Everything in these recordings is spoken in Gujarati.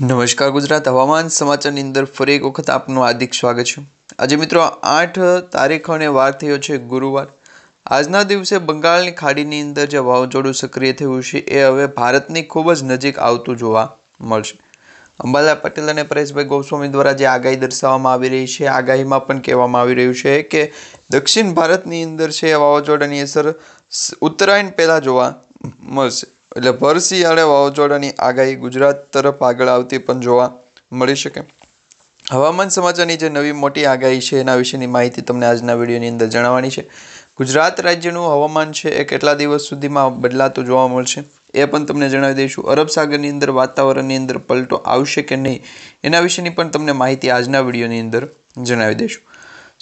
નમસ્કાર ગુજરાત હવામાન સમાચારની અંદર ફરી એક વખત આપનું હાર્દિક સ્વાગત છે. આજે મિત્રો આઠ તારીખ અને વાર થયો છે ગુરુવાર. આજના દિવસે બંગાળની ખાડીની અંદર જે વાવાઝોડું સક્રિય થયું છે એ હવે ભારતની ખૂબ જ નજીક આવતું જોવા મળશે. અંબાલા પટેલ અને પરેશભાઈ ગોસ્વામી દ્વારા જે આગાહી દર્શાવવામાં આવી રહી છે, આગાહીમાં પણ કહેવામાં આવી રહ્યું છે કે દક્ષિણ ભારતની અંદર છે વાવાઝોડાની અસર ઉત્તરાયણ પહેલાં જોવા મળશે. એટલે ભર શિયાળે વાવાઝોડાની આગાહી ગુજરાત તરફ આગળ આવતી પણ જોવા મળી શકે. હવામાન સમાચારની જે નવી મોટી આગાહી છે, એના વિશેની માહિતી તમને આજના વિડીયોની અંદર જણાવવાની છે. ગુજરાત રાજ્યનું હવામાન છે એ કેટલા દિવસ સુધીમાં બદલાતું જોવા મળશે, એ પણ તમને જણાવી દઈશું. અરબ સાગરની અંદર વાતાવરણની અંદર પલટો આવશે કે નહીં, એના વિશેની પણ તમને માહિતી આજના વિડીયોની અંદર જણાવી દઈશું.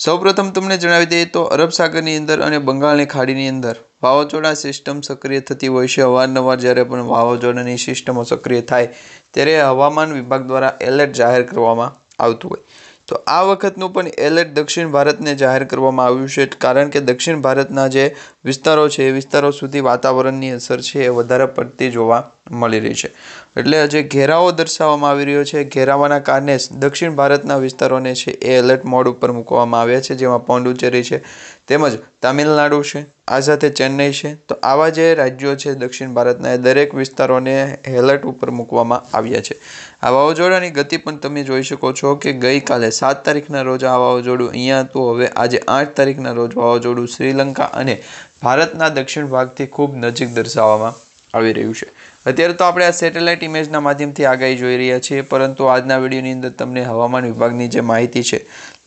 સૌપ્રથમ તમને જણાવી દઈએ તો અરબ સાગરની અંદર અને બંગાળની ખાડીની અંદર વાવાઝોડા સિસ્ટમ સક્રિય થતી હોય છે. અવારનવાર જ્યારે પણ વાવાઝોડાની સિસ્ટમો સક્રિય થાય ત્યારે હવામાન વિભાગ દ્વારા એલર્ટ જાહેર કરવામાં આવતું હોય. તો આ વખતનું પણ એલર્ટ દક્ષિણ ભારતને જાહેર કરવામાં આવ્યું છે. કારણ કે દક્ષિણ ભારતના જે વિસ્તારો છે, એ વિસ્તારો સુધી વાતાવરણની અસર છે એ વધારે પડતી જોવા મળી રહી છે. એટલે જે ઘેરાવો દર્શાવવામાં આવી રહ્યો છે, ઘેરાવાના કારણે દક્ષિણ ભારતના વિસ્તારોને છે એ એલર્ટ મોડ ઉપર મૂકવામાં આવ્યા છે, જેમાં પોંડુચેરી છે. તેમજ તામિલનાડુ છે, આ સાથે ચેન્નઈ છે. તો આવા જે રાજ્યો છે દક્ષિણ ભારતના એ દરેક વિસ્તારોને એલર્ટ ઉપર મૂકવામાં આવ્યા છે. આ વાવાઝોડાની ગતિ પણ તમે જોઈ શકો છો કે ગઈકાલે સાત તારીખના રોજ આ વાવાઝોડું અહીંયા હતું હવે આજે આઠ તારીખના રોજ વાવાઝોડું શ્રીલંકા અને ભારતના દક્ષિણ ભાગથી ખૂબ નજીક દર્શાવવામાં આવી રહ્યું છે. અત્યારે તો આપણે આ સેટેલાઇટ ઇમેજના માધ્યમથી આગાહી જોઈ રહ્યા છીએ, પરંતુ આજના વિડીયોની અંદર તમને હવામાન વિભાગની જે માહિતી છે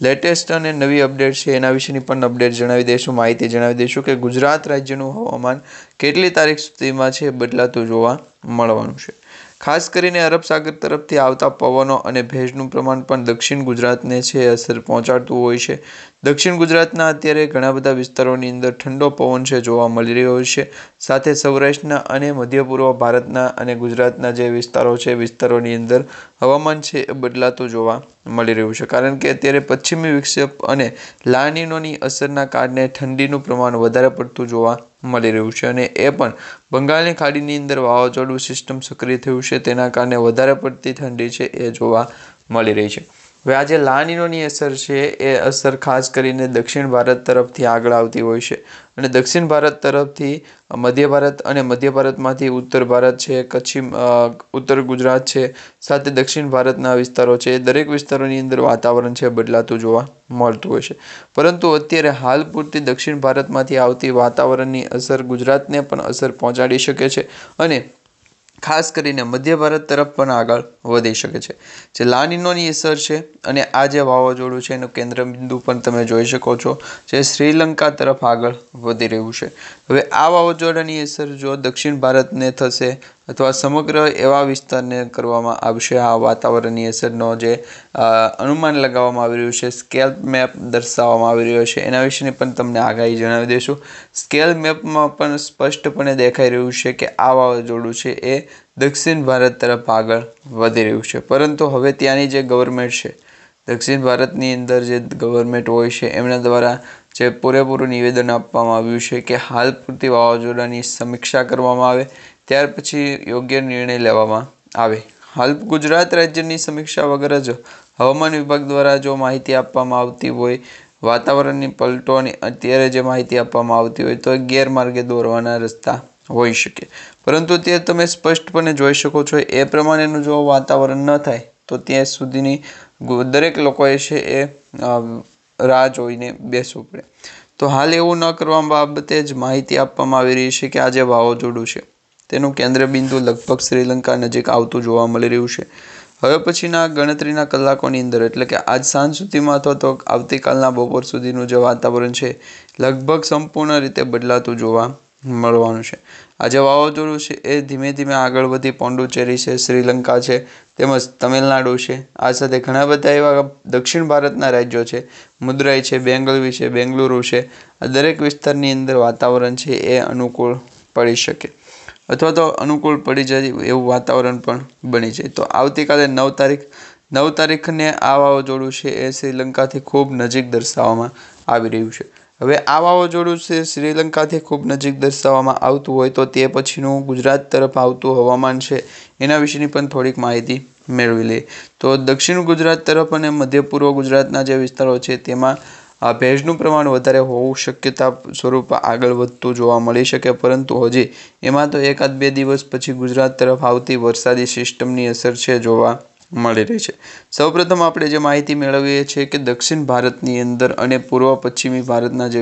લેટેસ્ટ અને નવી અપડેટ છે, એના વિશેની પણ અપડેટ જણાવી દઈશું. માહિતી જણાવી દઈશું કે ગુજરાત રાજ્યનું હવામાન કેટલી તારીખ સુધીમાં છે, બદલાતું જોવા મળવાનું છે. ખાસ કરીને અરબ સાગર તરફથી આવતા પવનો અને ભેજનું પ્રમાણ પણ દક્ષિણ ગુજરાતને છે અસર પહોંચાડતું હોય છે. દક્ષિણ ગુજરાતના અત્યારે ઘણા બધા વિસ્તારોની અંદર ઠંડો પવન છે જોવા મળી રહ્યો છે. સાથે સૌરાષ્ટ્રના અને મધ્ય પૂર્વ ભારતના અને ગુજરાતના જે વિસ્તારો છે, વિસ્તારોની અંદર હવામાન છે એ બદલાતું જોવા મળી રહ્યું છે. કારણ કે અત્યારે પશ્ચિમી વિક્ષેપ અને લાનીનોની અસરના કારણે ઠંડીનું પ્રમાણ વધારે પડતું જોવા મળી રહ્યું છે અને એ પણ બંગાળની ખાડીની અંદર વાવાઝોડું સિસ્ટમ સક્રિય થયું છે. તેના કારણે વધારે પડતી ઠંડી છે એ જોવા મળી રહી છે. હવે આજે લાનીનોની અસર છે, એ અસર ખાસ કરીને દક્ષિણ ભારત તરફથી આગળ આવતી હોય છે. અને દક્ષિણ ભારત તરફથી, મધ્ય ભારત અને મધ્ય ભારતમાંથી ઉત્તર ભારત છે, કચ્છી ઉત્તર ગુજરાત છે, સાથે દક્ષિણ ભારતના વિસ્તારો છે. એ દરેક વિસ્તારોની અંદર વાતાવરણ છે, બદલાતું જોવા મળતું હોય છે. પરંતુ અત્યારે હાલ પૂરતી દક્ષિણ ભારતમાંથી આવતી વાતાવરણની અસર ગુજરાતને પણ અસર પહોંચાડી શકે છે. અને ખાસ કરીને મધ્ય ભારત તરફ પણ આગળ વધી શકે છે. જે લાનિનોની અસર છે અને આ જે વાવાઝોડું છે એનું કેન્દ્રબિંદુ પણ તમે જોઈ શકો છો જે શ્રીલંકા તરફ આગળ વધી રહ્યું છે. હવે આ વાવાઝોડાની અસર જો દક્ષિણ ભારતને થશે અથવા સમગ્ર એવા વિસ્તારને કરવામાં આવશે. આ વાતાવરણની અસરનો જે અનુમાન લગાવવામાં આવી રહ્યું છે, સ્કેલ મેપ દર્શાવવામાં આવી રહ્યો છે. એના વિશેની પણ તમને આગાહી જણાવી દઈશું. સ્કેલ મેપમાં પણ સ્પષ્ટપણે દેખાઈ રહ્યું છે કે આ વાવાઝોડું છે એ દક્ષિણ ભારત તરફ આગળ વધી રહ્યું છે. પરંતુ હવે ત્યાંની જે ગવર્મેન્ટ છે, દક્ષિણ ભારતની અંદર જે ગવર્મેન્ટ હોય છે, એમના દ્વારા જે પૂરેપૂરું નિવેદન આપવામાં આવ્યું છે કે હાલ પૂરતી વાવાઝોડાની સમીક્ષા કરવામાં આવે. ત્યાર પછી યોગ્ય નિર્ણય લેવામાં આવે. હાલ ગુજરાત રાજ્યની સમીક્ષા વગર જ હવામાન વિભાગ દ્વારા જો માહિતી આપવામાં આવતી હોય, વાતાવરણની પલટોની અત્યારે જે માહિતી આપવામાં આવતી હોય તો ગેરમાર્ગે દોરવાના રસ્તા હોઈ શકે. પરંતુ તે તમે સ્પષ્ટપણે જોઈ શકો છો, એ પ્રમાણેનું જો વાતાવરણ ન થાય, તો ત્યાં સુધીની દરેક લોકોએ છે એ રાહ જોઈને બેસવું પડે. તો હાલ એવું ન કરવા બાબતે જ માહિતી આપવામાં આવી રહી છે કે આજે વાવાઝોડું છે. તેનું કેન્દ્રબિંદુ લગભગ શ્રીલંકા નજીક આવતું જોવા મળી રહ્યું છે. હવે પછીના ગણતરીના કલાકોની અંદર, એટલે કે આજ સાંજ સુધીમાં અથવા તો આવતીકાલના બપોર સુધીનું જે વાતાવરણ છે, લગભગ સંપૂર્ણ રીતે બદલાતું જોવા મળવાનું છે. આ જે વાવાઝોડું છે એ ધીમે ધીમે આગળ વધી પોંડુચેરી છે, શ્રીલંકા છે, તેમજ તમિલનાડુ છે. આ સાથે ઘણા બધા એવા દક્ષિણ ભારતના રાજ્યો છે. મુદ્રાઈ છે, બેંગલવી છે, બેંગલુરુ છે. આ દરેક વિસ્તારની અંદર વાતાવરણ છે એ અનુકૂળ પડી શકે. અથવા તો અનુકૂળ પડી જાય એવું વાતાવરણ પણ બની જાય. તો આવતીકાલે નવ તારીખ, નવ તારીખને આ વાવાઝોડું છે એ શ્રીલંકાથી ખૂબ નજીક દર્શાવવામાં આવી રહ્યું છે. હવે આ વાવાઝોડું છે શ્રીલંકાથી ખૂબ નજીક દર્શાવવામાં આવતું હોય તો તે પછીનું ગુજરાત તરફ આવતું હવામાન છે એના વિશેની પણ થોડીક માહિતી મેળવી લઈએ. તો દક્ષિણ ગુજરાત તરફ અને મધ્ય પૂર્વ ગુજરાતના જે વિસ્તારો છે તેમાં આ ભેજનું પ્રમાણ વધારે હોવું શક્યતા સ્વરૂપ આગળ વધતું જોવા મળી શકે, પરંતુ હજી એમાં તો એકાદ બે દિવસ પછી ગુજરાત તરફ આવતી વરસાદી સિસ્ટમની અસર છે જોવા મળી રહી છે. સૌપ્રથમ આપણે જે માહિતી મેળવીએ છીએ કે દક્ષિણ ભારતની અંદર અને પૂર્વ પશ્ચિમી ભારતના જે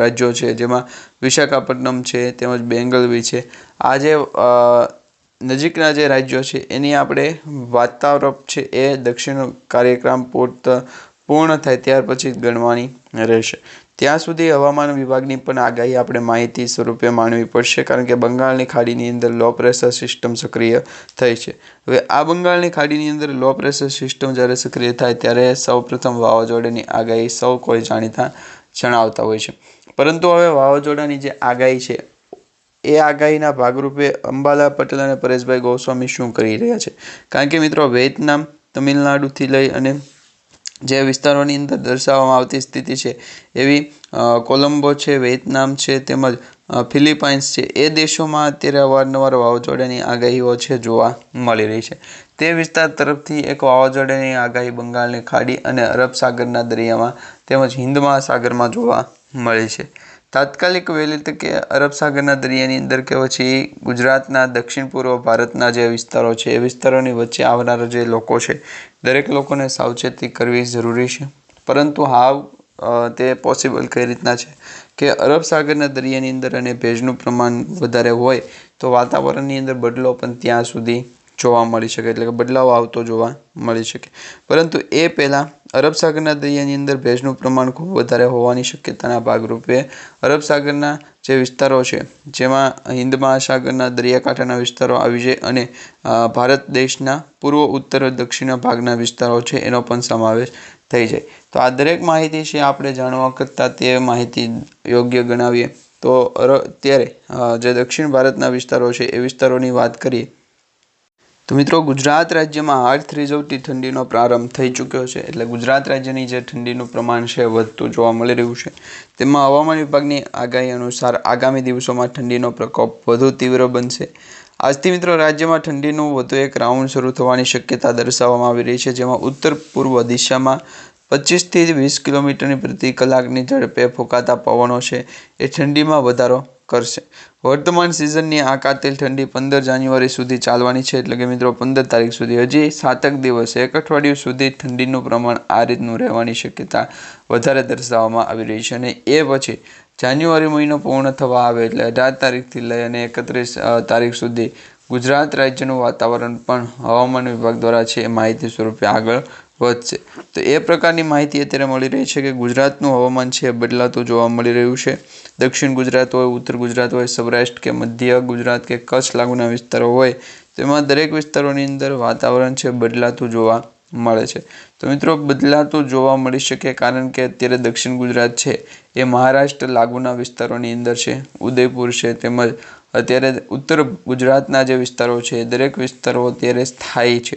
રાજ્યો છે, જેમાં વિશાખાપટ્ટનમ છે, તેમજ બેંગલવી છે, આ જે નજીકના જે રાજ્યો છે, એની આપણે વાતાવરણ છે એ દક્ષિણ કાર્યક્રમ પૂરતા પૂર્ણ થાય ત્યાર પછી ગણવાની રહેશે. ત્યાં સુધી હવામાન વિભાગની પણ આગાહી આપણે માહિતી સ્વરૂપે માનવી પડશે કારણ કે બંગાળની ખાડીની અંદર લો પ્રેશર સિસ્ટમ સક્રિય થઈ છે. હવે આ બંગાળની ખાડીની અંદર લો પ્રેશર સિસ્ટમ જ્યારે સક્રિય થાય ત્યારે સૌપ્રથમ વાવાઝોડાની આગાહી સૌ કોઈ જાણીતા જણાવતા હોય છે. પરંતુ હવે વાવાઝોડાની જે આગાહી છે, એ આગાહીના ભાગરૂપે અંબાલા પટેલ અને પરેશભાઈ ગોસ્વામી શું કરી રહ્યા છે? કારણ કે મિત્રો વિયેતનામ તમિલનાડુથી લઈ અને જે વિસ્તારોની અંદર દર્શાવવામાં આવતી સ્થિતિ છે, એવી કોલંબો છે, વિયેતનામ છે, તેમજ ફિલિપાઇન્સ છે, એ દેશોમાં અત્યારે અવારનવાર વાવાઝોડાની આગાહીઓ છે જોવા મળી રહી છે. તે વિસ્તાર તરફથી એક વાવાઝોડાની આગાહી બંગાળની ખાડી અને અરબ સાગરના દરિયામાં તેમજ હિન્દ મહાસાગરમાં જોવા મળી છે. તાત્કાલિક વહેલી તકે અરબ સાગરના દરિયાની અંદર કે પછી ગુજરાતના દક્ષિણ પૂર્વ ભારતના જે વિસ્તારો છે, એ વિસ્તારોની વચ્ચે આવનારા જે લોકો છે, દરેક લોકોને સાવચેતી કરવી જરૂરી છે. પરંતુ હાવ તે પોસિબલ કઈ રીતના છે કે અરબ સાગરના દરિયાની અંદર અને ભેજનું પ્રમાણ વધારે હોય તો વાતાવરણની અંદર બદલો પણ ત્યાં સુધી જોવા મળી શકે, એટલે કે બદલાવ આવતો જોવા મળી શકે. પરંતુ એ પહેલાં અરબ સાગરના દરિયાની અંદર ભેજનું પ્રમાણ ખૂબ વધારે હોવાની શક્યતાના ભાગરૂપે અરબ સાગરના જે વિસ્તારો છે, જેમાં હિન્દ મહાસાગરના દરિયાકાંઠાના વિસ્તારો આવી જાય અને ભારત દેશના પૂર્વ, ઉત્તર, દક્ષિણ ભાગના વિસ્તારો છે, એનો પણ સમાવેશ થઈ જાય. તો આ દરેક માહિતી છે, આપણે જાણવા કરતાં તે માહિતી યોગ્ય ગણાવીએ. તો અત્યારે જે દક્ષિણ ભારતના વિસ્તારો છે, એ વિસ્તારોની વાત કરીએ. તો મિત્રો, ગુજરાત રાજ્યમાં આઠ ત્રીજવથી ઠંડીનો પ્રારંભ થઈ ચૂક્યો છે. એટલે ગુજરાત રાજ્યની જે ઠંડીનું પ્રમાણ છે, વધતું જોવા મળી રહ્યું છે. તેમાં હવામાન વિભાગની આગાહી અનુસાર આગામી દિવસોમાં ઠંડીનો પ્રકોપ વધુ તીવ્ર બનશે. આજથી મિત્રો, રાજ્યમાં ઠંડીનું વધુ એક રાઉન્ડ શરૂ થવાની શક્યતા દર્શાવવામાં આવી રહી છે, જેમાં ઉત્તર પૂર્વ દિશામાં પચીસથી વીસ કિલોમીટરની પ્રતિ કલાકની ઝડપે ફૂંકાતા પવનો છે. એ ઠંડીમાં વધારો કરશે. વર્તમાન સિઝનની આ કાતિલ ઠંડી પંદર જાન્યુઆરી સુધી ચાલવાની છે. એટલે કે મિત્રો, પંદર તારીખ સુધી. હજી સાતક દિવસ, એક અઠવાડિયું સુધી ઠંડીનું પ્રમાણ આ રીતનું રહેવાની શક્યતા વધારે દર્શાવવામાં આવી રહી છે. અને એ પછી જાન્યુઆરી મહિનો પૂર્ણ થવા આવે એટલે અઢાર તારીખથી લઈ અને એકત્રીસ તારીખ સુધી ગુજરાત રાજ્યનું વાતાવરણ પણ હવામાન વિભાગ દ્વારા છે એ માહિતી સ્વરૂપે આગળ વધશે તો એ પ્રકારની માહિતી અત્યારે મળી રહી છે કે ગુજરાતનું હવામાન છે બદલાતું જોવા મળી રહ્યું છે. દક્ષિણ ગુજરાત હોય, ઉત્તર ગુજરાત હોય, સૌરાષ્ટ્ર કે મધ્ય ગુજરાત કે કચ્છ લાગુના વિસ્તારો હોય તેમાં દરેક વિસ્તારોની અંદર વાતાવરણ છે બદલાતું જોવા મળે છે. તો મિત્રો, બદલાતું જોવા મળી શકે કારણ કે અત્યારે દક્ષિણ ગુજરાત છે એ મહારાષ્ટ્ર લાગુના વિસ્તારોની અંદર છે, ઉદયપુર છે તેમજ અત્યારે ઉત્તર ગુજરાતના જે વિસ્તારો છે દરેક વિસ્તારો અત્યારે સ્થાયી છે.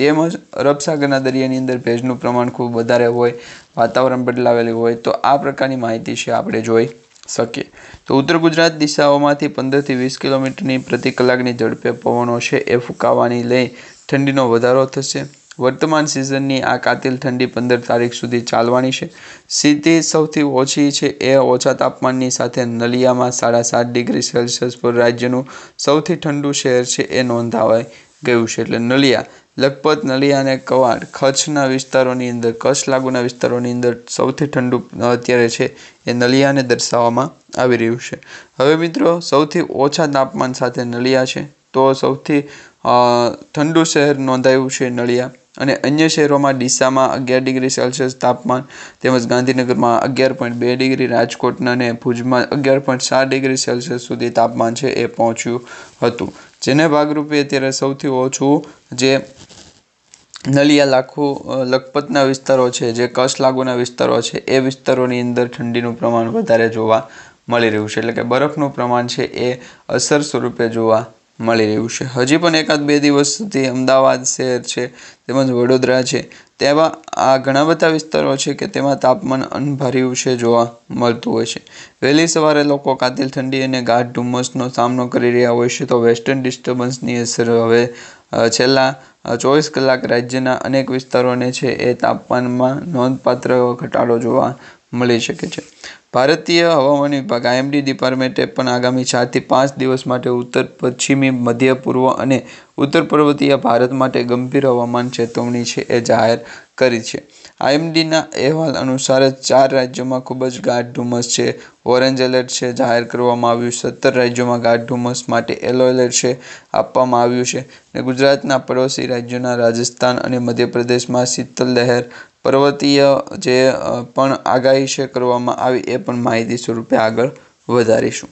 તેમજ અરબ સાગરના દરિયાની અંદર ભેજનું પ્રમાણ ખૂબ વધારે હોય, વાતાવરણ બદલાવેલું હોય, તો આ પ્રકારની માહિતી છે આપણે જોઈ શકીએ. તો ઉત્તર ગુજરાત દિશાઓમાંથી પંદરથી વીસ કિલોમીટરની પ્રતિ કલાકની ઝડપે પવનો છે એ ફૂંકાવાની લઈ ઠંડીનો વધારો થશે. વર્તમાન સિઝનની આ કાતિલ ઠંડી પંદર તારીખ સુધી ચાલવાની છે. સ્થિતિ સૌથી ઓછી છે એ ઓછા તાપમાનની સાથે નલિયામાં સાડા સાત ડિગ્રી સેલ્સિયસ પર રાજ્યનું સૌથી ઠંડુ શહેર છે એ નોંધાવાઈ ગયું છે. એટલે નલિયા લખપત, નલિયા અને કવાડ કચ્છના વિસ્તારોની અંદર, કચ્છ લાગુના વિસ્તારોની અંદર સૌથી ઠંડુ અત્યારે છે એ નલિયાને દર્શાવવામાં આવી રહ્યું છે. હવે મિત્રો, સૌથી ઓછા તાપમાન સાથે નલિયા છે તો સૌથી ઠંડુ શહેર નોંધાયું છે નળિયા અને અન્ય શહેરોમાં ડીસામાં અગિયાર ડિગ્રી સેલ્સિયસ તાપમાન તેમજ ગાંધીનગરમાં અગિયાર પોઈન્ટ બે ડિગ્રી, રાજકોટના અને ભુજમાં અગિયાર પોઈન્ટ સાત ડિગ્રી સેલ્સિયસ સુધી તાપમાન છે એ પહોંચ્યું હતું. જેને ભાગરૂપે અત્યારે સૌથી ઓછું જે નલિયા લાખો લખપતના વિસ્તારો છે, જે કચ્છ લાગુના વિસ્તારો છે, એ વિસ્તારોની અંદર ઠંડીનું પ્રમાણ વધારે જોવા મળી રહ્યું છે. એટલે કે બરફનું પ્રમાણ છે એ અસર સ્વરૂપે જોવા મળી રહ્યું છે. હજી પણ એકાદ બે દિવસ સુધી અમદાવાદ શહેર છે, તેમજ વડોદરા છે, તેવા આ ઘણા બધા વિસ્તારો છે કે તેમાં તાપમાન અનભર્યું છે જોવા મળતું હોય છે. વહેલી સવારે લોકો કાતિલ ઠંડી અને ગાઢ ધુમ્મસનો સામનો કરી રહ્યા હોય છે તો વેસ્ટર્ન ડિસ્ટર્બન્સની અસર હવે છેલ્લા ચોવીસ કલાક રાજ્યના અનેક વિસ્તારોને છે એ તાપમાનમાં નોંધપાત્ર ઘટાડો જોવા મળી શકે છે. ભારતીય હવામાન વિભાગ આઈએમડી ડિપાર્ટમેન્ટે પણ આગામી ચારથી પાંચ દિવસ માટે ઉત્તર, પશ્ચિમી, મધ્ય, પૂર્વ અને ઉત્તર પર્વતીય ભારત માટે ગંભીર હવામાન ચેતવણી છે એ જાહેર કરી છે. આઈએમડીના અહેવાલ અનુસાર ચાર રાજ્યોમાં ખૂબ જ ગાઢ ધુમ્મસ છે. ઓરેન્જ એલર્ટ છે, જાહેર કરવામાં આવ્યું. સત્તર રાજ્યોમાં ગાઢ ધુમ્મસ માટે યલો એલર્ટ છે, આપવામાં આવ્યું છે. અને ગુજરાતના પડોશી રાજ્યોના રાજસ્થાન અને મધ્યપ્રદેશમાં શીતલ લહેર પર્વતીય જે પણ આગાહી છે કરવામાં આવી એ પણ માહિતી સ્વરૂપે આગળ વધારીશું.